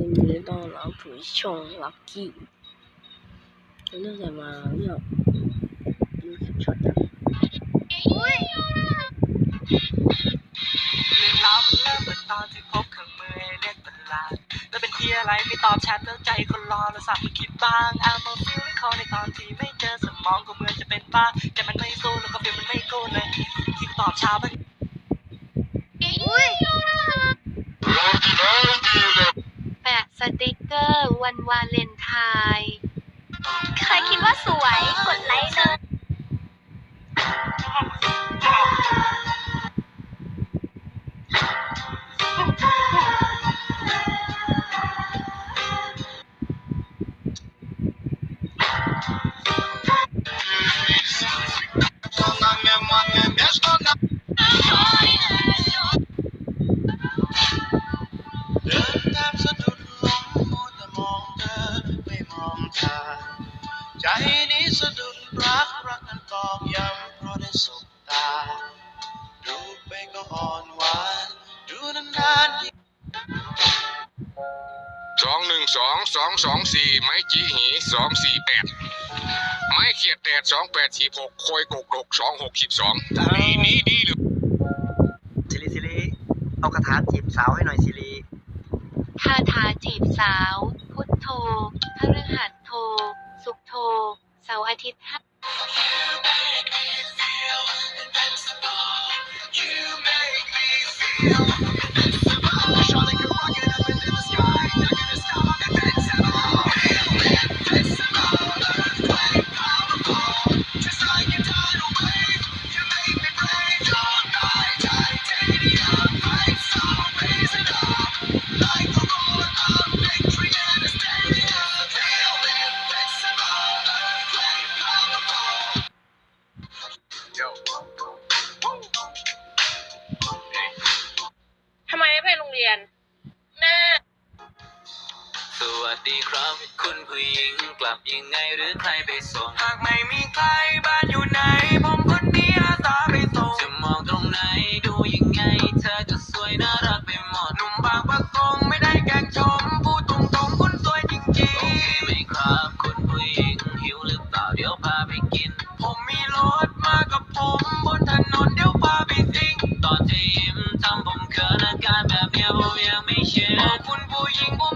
ยินดีต้อนรับสู่ช่องลักกี้วันนี้จะมาเลือกดูคลิปช็อตกันเรื่องราวมันเริ่มเหมื่อตอนที่พบเครื่องมือเอเล็กประหลาดแล้วเป็นที่อะไรไม่ตอบแชทแล้วใจคนรอแล้วสับมันคิดบ้างอามาฟิลลิ่งเขาในตอนที่ไม่เจอสมองก็เหมือนจะเป็นบ้าแต่มันไม่สู้แล้วก็ฟีลมันไม่กูเลยที่ตอบเช้ามันแปะ สติกเกอร์วันวาเลนไทน์ ใครคิดว่าสวย กดไลค์เลย สองแปดสี่หกคอยกกดกสองหกสิบสองปีนี้ดีเหรือซิริซิริเอากระถาจีบสาวให้หน่อยซิริคาถาจีบสาว พุทโธพฤหัสโทสุขโทเสาร์อาทิตย์ห้า ทำ หากไม่มีใครบ้านอยู่ไหน ผมคนนี้อาสาไปส่งจะมองตรงไหนดูยังไง เธอก็สวยน่ารักไปหมดหนุ่มบางประกงไม่ได้แกล้งชม พูดตรงๆคุณสวยจริงโอเคไหมครับคุณผู้หญิงหิวหรือเปล่าเดี๋ยวพาไปกินๆผมมีรถมากับผมบนถนนเดี๋ยวพาไปสิงตอนที่ยิ้มทำผมเขินอาการแบบเนี้ยผมยังไม่เชื่อโอ้คุณผู้หญิงผม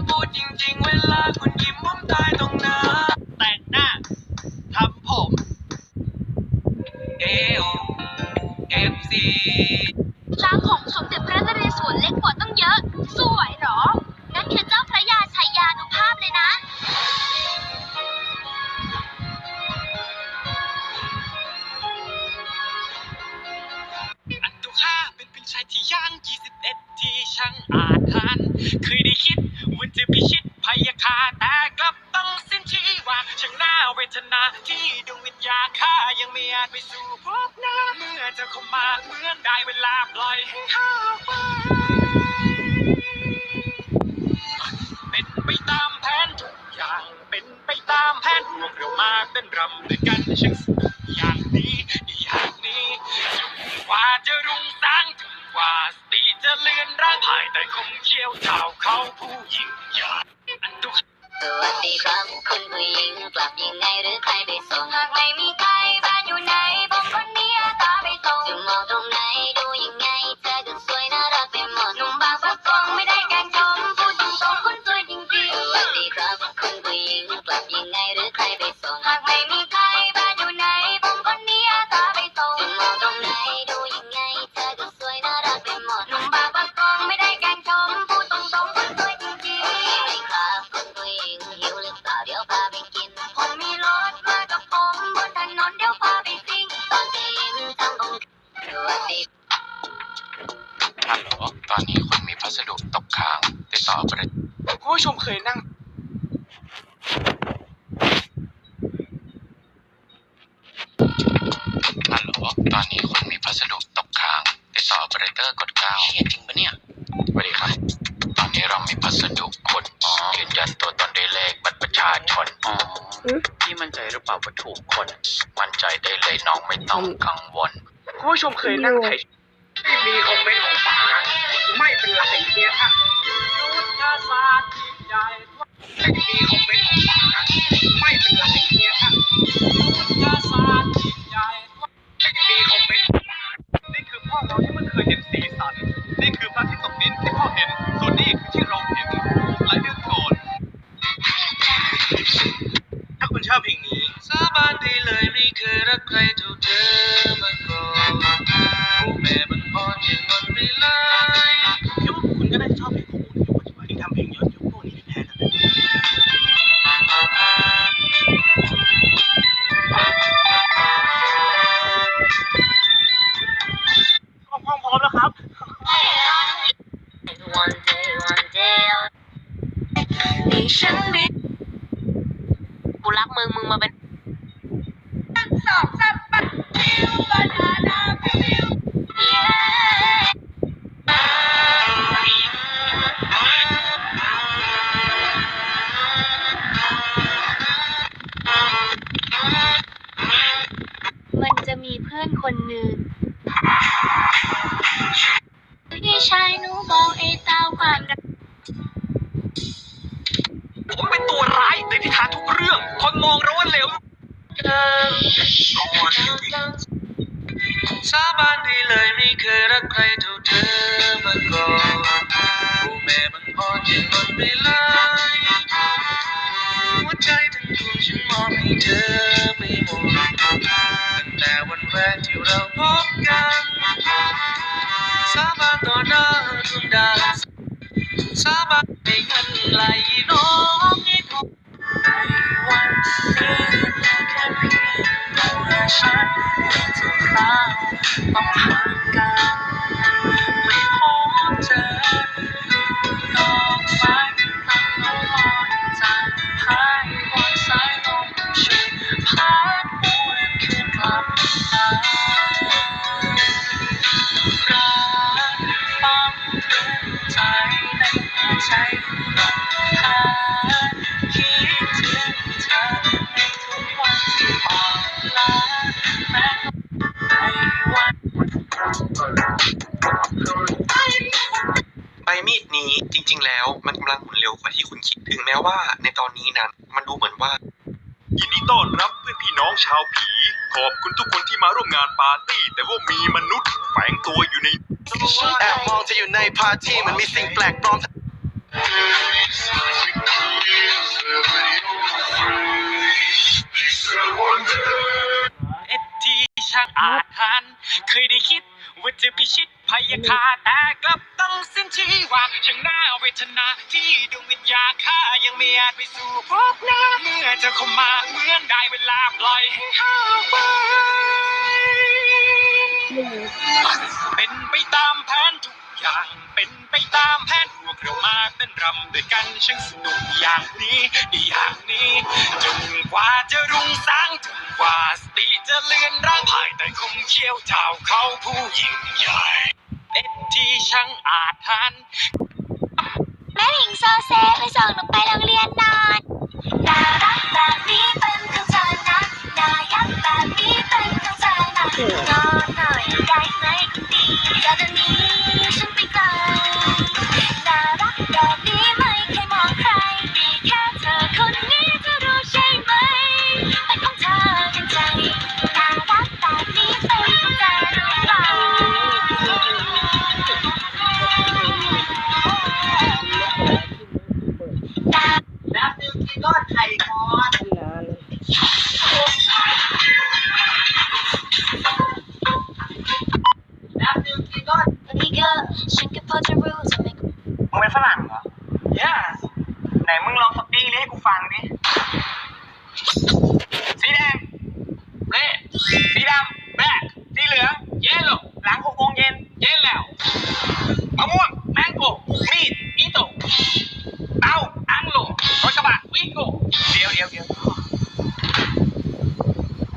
างน่าที่ดวงวิญญาณข้ายังไม่อาจไปสู่พบหน้าเมื่อเจะเข้ามาเหมือนได้เวลาปล่อยให้ข้าไปเป็นไปตามแผนทุกอย่าง เป็นไปตามแผนรวมเรามาเต้นรำด้วยกันช่างสนุกอย่างนี้อย่างนี้จนกว่าจะรุ่งสางจนกว่าสติจะเลือนร่างภายใต้คงเขี้ยวเท้าเขาผู้ยิ่งใหญ่ ดีครับ คุณผู้หญิงกลับยังไงหรือใครไปส่งหากไม่มีใครบ้านอยู่ไหนผมคน พัสดุคุณยืนยันตัวตนด้วยเลขบัตรประชาชนอ๋อพี่มั่นใจหรือเปล่าว่าถูกคน มั่นใจได้เลยน้องไม่ต้องกังวลคุณผู้ชมเคยนั่งไถไม่มีคอมเมนต์ของฝาไม่เป็นไรเนี่ยยุทธศาสตร์ยิ่งใหญ่แต่มีคอมเมนต์ของฝากนะไม่เป็นไรเนี่ยค่ะยาสารใหญ่แต่มีคอมเมนต์ของฝากนี่คือพ่อเราที่มันเคยเห็นสีสัน นี่คือพระอาทิตย์ตกดินที่พ่อเห็น อบเพลงนี้ สาบานได้เลยไม่เคยรักใครเท่าเธอมาก่อนโอ้แม่มันอ่อนอย่างมันไปเลย คิดว่าคุณก็ได้ชอบเพลงของคุณในยุคปัจจุบันที่ทำเพลงย้อนยุคพวกนี้ไม่แพ้กันเลยพร้อมพร้อมแล้วครับ One day one day 你身边 กูรักมึง เลยไม่เคยรักใครเท่าเธอมาก่อนโอ้แม่มันอ่อนอย่างมันไปเลยหัวใจทั้งดวงฉันมอบให้เธอไปหมดตั้งแต่วันแรกที่เราพบกัน สาบานต่อหน้าดวงดาวสาบานให้เงินไหลน้องให้พบในวันนี้แค่เพียงตัวฉันไม่ทุกคราวต้องหา นตอนนี้นั้น มันดูเหมือนว่า ยินดีต้อนรับเพื่อนพี่น้องชาวผี ขอบคุณทุกคนที่มาร่วมงานปาร์ตี้ แต่ว่ามีมนุษย์แฝงตัวอยู่ในแอบมองจะอยู่ในพาร์ตี้มันมีสิ่งแปลกปลอม เอ็ดที่ช่างอาถรรพ์เคยได้คิดว่าจะพิชิต พยาคาแต่กลับต้องสิ้นชีวาช่างน่าเวทนาที่ดวงวิญญาข้ายังไม่อาจไปสู่พบหน้าเมื่อเจะเข้ามาเหมือนได้เวลาปล่อยให้ห้าวไปเป็นไปตามแผนทุกอย่างเป็นไปตามแผนพวกเรามาเต้นรำด้วยกันช่างสนุกอย่างนี้อย่างนี้จนกว่าจะรุ่งสางจนกว่าสติจะเลือนร่างภายใต้คมเขี้ยวเท้าเขาผู้ยิ่งใหญ่ ที่ช่างอาถรรพ์แม่หญิงโซเซไปส่งหนูไปโรงเรียนนอนน่ารักแบบนี้เป็นของเธอนะน่ายักแบบนี้เป็นของเธอนะ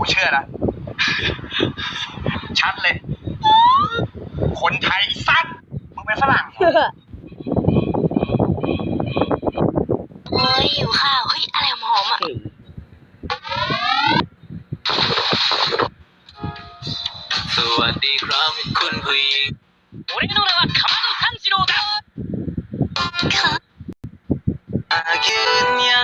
เชื่อละ ชัดเลย คนไทยสัตว์มึงเป็นฝรั่งเหรอ โอ้ยหิวข้าว เฮ้ย อะไรหอมๆอ่ะ สวัสดีครับคุณผู้หญิง 俺の名はかまど炭治郎だ อากินยา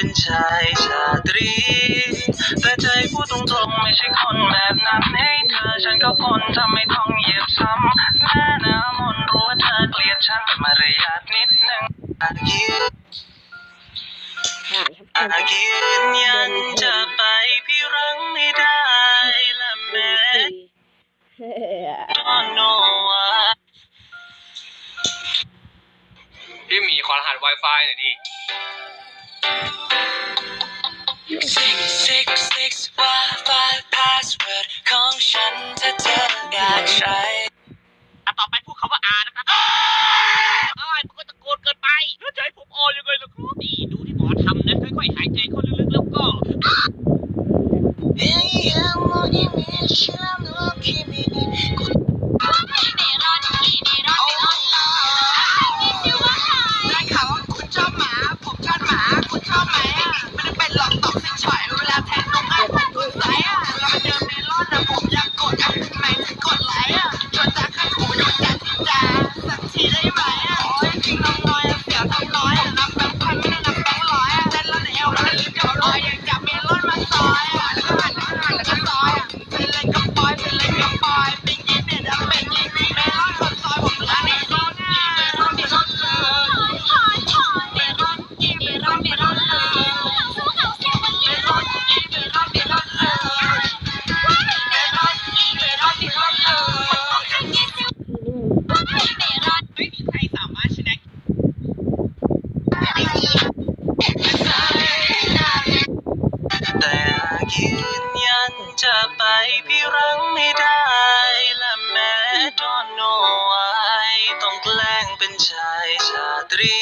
เป็นชายชาตรี แต่ใจพูดตรงๆไม่ใช่คนแบบนั้นให้เธอฉันก็คนทำไม่ต้องเหยียบซ้ำแม่น้ำมนต์รู้ว่าเธอเกลียดฉันมารยาทนิดนึงอายืนได้ครับอายืนยันจะไปพี่รังไม่ได้และแม้เฮ้อนโนไว้พี่หมีขอรหัส Wi-Fi หน่อยดิ องฉันถ้าเธออยากใช้อะต่อไปพูดคำว่าอานะครับอ้ายมันก็ตะโกนเกินไปแล้วจะให้ผมออยังไงล่ะครับนี่ดูที่หมอทำนะค่อยๆหายใจเข้าลึกๆแล้วก็ได้ Venga, จะไปพี่รังไม่ได้และแม้ตอนโนไวต้องแกล้งเป็นชายชาตรี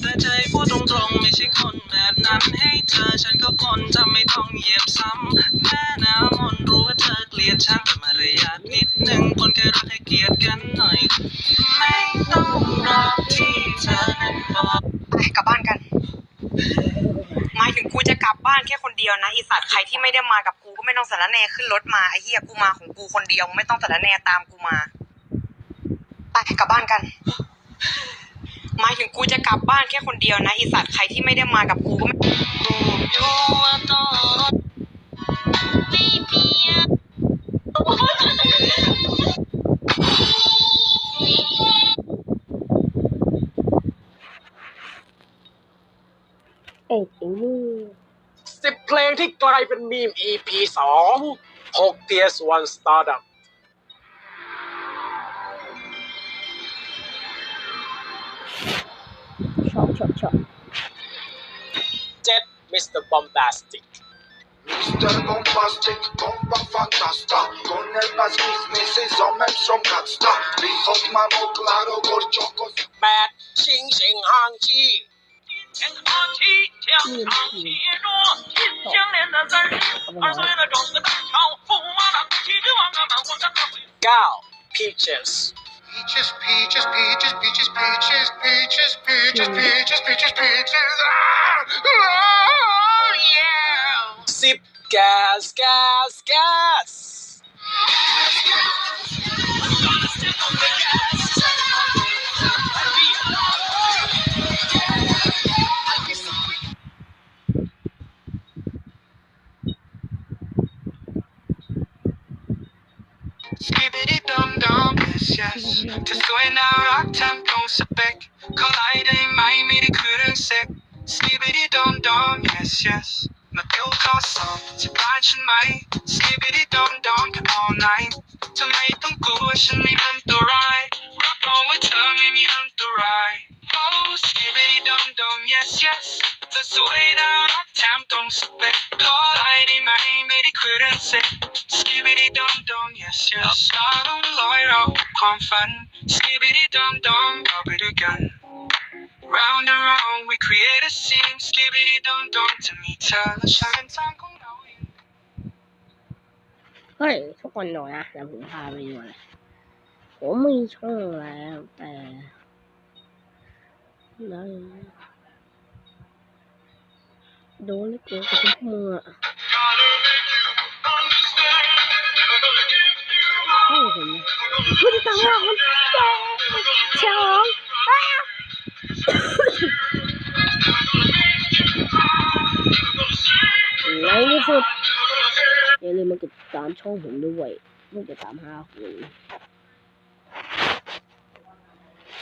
แต่ใจพูดตรงๆไม่ใช่คนแบบนั้นให้เธอฉันก็คนทำไม่ต้องเหยียบซ้ำแม่น้ำมนรู้ว่าเธอเกลียดฉันมารยาทนิดนึงคนแค่รักให้เกียรติกันหน่อย ไม่ต้องรอที่เธอนั้นบอกไปกลับบ้านกันายถึงกูจะกลับบ้านแค่คนเดียวนะไอีสัตว์ใครที่ไม่ได้มากับกูก็ไม่ต้องสารแน่ขึ้นรถมาไอ้เหี้ยกูมาของกูคนเดียวไม่ต้องสารแน่ตามกูมาไปกลับบ้านกันหมายถึงกูจะกลับบ้านแค่คนเดียวนะไอีสัตว์ใครที่ไม่ได้มากับกูก็ไม่ ก่งจริงนี่สิบเพลงที่กลายเป็นมีม EP สองหกเตียสวันสตาร์ดับชอบชอบชอบเจ็ดมิสเตอร์บอมบาสติก Mister Bombastic, bomba fantasta Con el basquis ni si som en som katsta Vi som man och klar och går tjock och... Bad, sing, sing, hang, chi 天阔气强，长气弱，心相连的三十二岁的种子蛋炒，驸马当起君王啊，满皇上的回。Go peaches。Peaches, peaches, peaches, peaches, peaches, peaches, peaches, peaches, peaches, peaches. Ah, yeah. Sip gas, gas, gas. Gas, gas. pretty dum dums, yes. 테스토에나 my, 동서백 컬라이드의 마이미리 그른색 Snibbity dum dum, yes, yes. 나 배워갔어, 제발 신마이 Snibbity dum dum, all night. To make you 전화했던 꽃은 이름 또 right. Rock on with tongue and 이름 또 right. Oh, snibbity dum dum, yes, yes. ธอสวยน่ารักแถมตรงสเปคขอไลน์ได้ไหมไม่ได้คุยเรื่องเซ็ก skibidi dum dum yes yes ตาต้องลอยเราความฝัน skibidi dum dum เราไปด้วยกัน round and round we create a scene skibidi dum dum จะมีเธอและฉันทางของเราเองเฮ้ยทุกคนหน่อยนะเดี๋ยวผมพาไปดูเลยผมมีช่องแล้วแต่นั่น โดนแล้วเกี่ยกับพวกมืออะให้ผมผู้ติดตามเราคนแก่สองอ้าในที่สุดอย่าลืมมากดติดตามช่องผมด้วยเพื่อจะตามหาคุณ